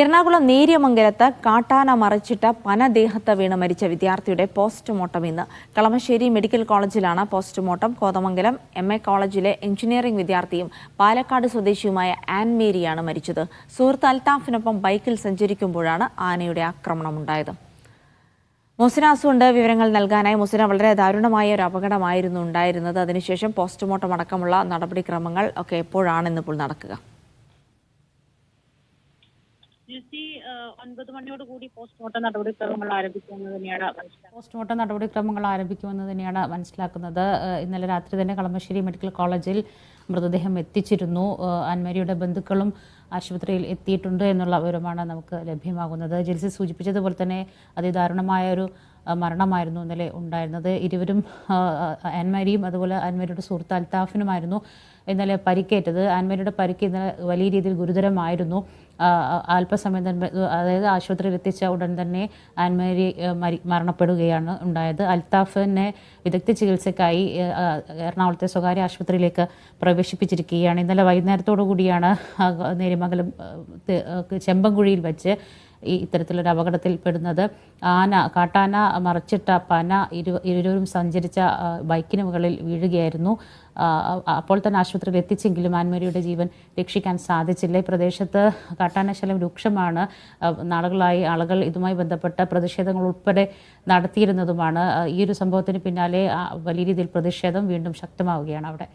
എറണാകുളം നേര്യമംഗലത്ത് കാട്ടാന മറിച്ചിട്ട പനദേഹത്ത് വീണ് മരിച്ച വിദ്യാർത്ഥിയുടെ പോസ്റ്റ്മോർട്ടം ഇന്ന്. കളമശ്ശേരി മെഡിക്കൽ കോളേജിലാണ് പോസ്റ്റ്മോർട്ടം. കോതമംഗലം എം എ കോളേജിലെ എഞ്ചിനീയറിംഗ് വിദ്യാർത്ഥിയും പാലക്കാട് സ്വദേശിയുമായ ആൻ മേരിയാണ് മരിച്ചത്. സുഹൃത്ത് അൽത്താഫിനൊപ്പം ബൈക്കിൽ സഞ്ചരിക്കുമ്പോഴാണ് ആനയുടെ ആക്രമണമുണ്ടായത്. മുസിനാസു അസുണ്ട് വിവരങ്ങൾ നൽകാനായി മുസിന വളരെ ദാരുണമായ ഒരു അപകടമായിരുന്നു ഉണ്ടായിരുന്നത്. അതിനുശേഷം പോസ്റ്റ്മോർട്ടം അടക്കമുള്ള നടപടിക്രമങ്ങൾ ഒക്കെ എപ്പോഴാണെന്നിപ്പോൾ നടക്കുക? ജിസി ഒൻപത് മണിയോട് കൂടി പോസ്റ്റ്മോർട്ടം നടപടിക്രമങ്ങൾ ആരംഭിക്കുമെന്ന് തന്നെയാണ് പോസ്റ്റ്മോർട്ടം നടപടിക്രമങ്ങൾ ആരംഭിക്കുമെന്ന് തന്നെയാണ് മനസ്സിലാക്കുന്നത്. ഇന്നലെ രാത്രി തന്നെ കളമശ്ശേരി മെഡിക്കൽ കോളേജിൽ മൃതദേഹം എത്തിച്ചിരുന്നു. അന്മരിയുടെ ബന്ധുക്കളും ആശുപത്രിയിൽ എത്തിയിട്ടുണ്ട് എന്നുള്ള വിവരമാണ് നമുക്ക് ലഭ്യമാകുന്നത്. ജെൽസി സൂചിപ്പിച്ചതുപോലെ തന്നെ അതിദാരുണമായ ഒരു മരണമായിരുന്നു ഇന്നലെ ഉണ്ടായിരുന്നത്. ഇരുവരും അന്മരിയും അതുപോലെ അന്മരിയുടെ സുഹൃത്ത് അൽത്താഫിനുമായിരുന്നു ഇന്നലെ പരിക്കേറ്റത്. അന്മരിയുടെ പരിക്ക് ഇന്നലെ വലിയ രീതിയിൽ ഗുരുതരമായിരുന്നു. അല്പസമയം തന്നെ അതായത് ആശുപത്രിയിൽ എത്തിച്ച ഉടൻ തന്നെ ആൻമേരി മരി മരണപ്പെടുകയാണ് ഉണ്ടായത്. അൽത്താഫിനെ വിദഗ്ധ ചികിത്സയ്ക്കായി എറണാകുളത്തെ സ്വകാര്യ ആശുപത്രിയിലേക്ക് പ്രവേശിപ്പിച്ചിരിക്കുകയാണ്. ഇന്നലെ വൈകുന്നേരത്തോടു കൂടിയാണ് നേരിമംഗലം ചെമ്പങ്കുഴിയിൽ വച്ച് ഈ ഇത്തരത്തിലൊരു അപകടത്തിൽ പെടുന്നത്. ആന കാട്ടാന മറിച്ചിട്ട പന ഇരു ഇരുവരും സഞ്ചരിച്ച ബൈക്കിന് മുകളിൽ വീഴുകയായിരുന്നു. അപ്പോൾ തന്നെ ആശുപത്രിയിൽ എത്തിച്ചെങ്കിലും ആൻമരിയുടെ ജീവൻ രക്ഷിക്കാൻ സാധിച്ചില്ല. ഈ പ്രദേശത്ത് കാട്ടാനശലം രൂക്ഷമാണ്. നാളുകളായി ആളുകൾ ഇതുമായി ബന്ധപ്പെട്ട പ്രതിഷേധങ്ങൾ ഉൾപ്പെടെ നടത്തിയിരുന്നതുമാണ്. ഈ ഒരു സംഭവത്തിന് പിന്നാലെ വലിയ രീതിയിൽ പ്രതിഷേധം വീണ്ടും ശക്തമാവുകയാണ് അവിടെ.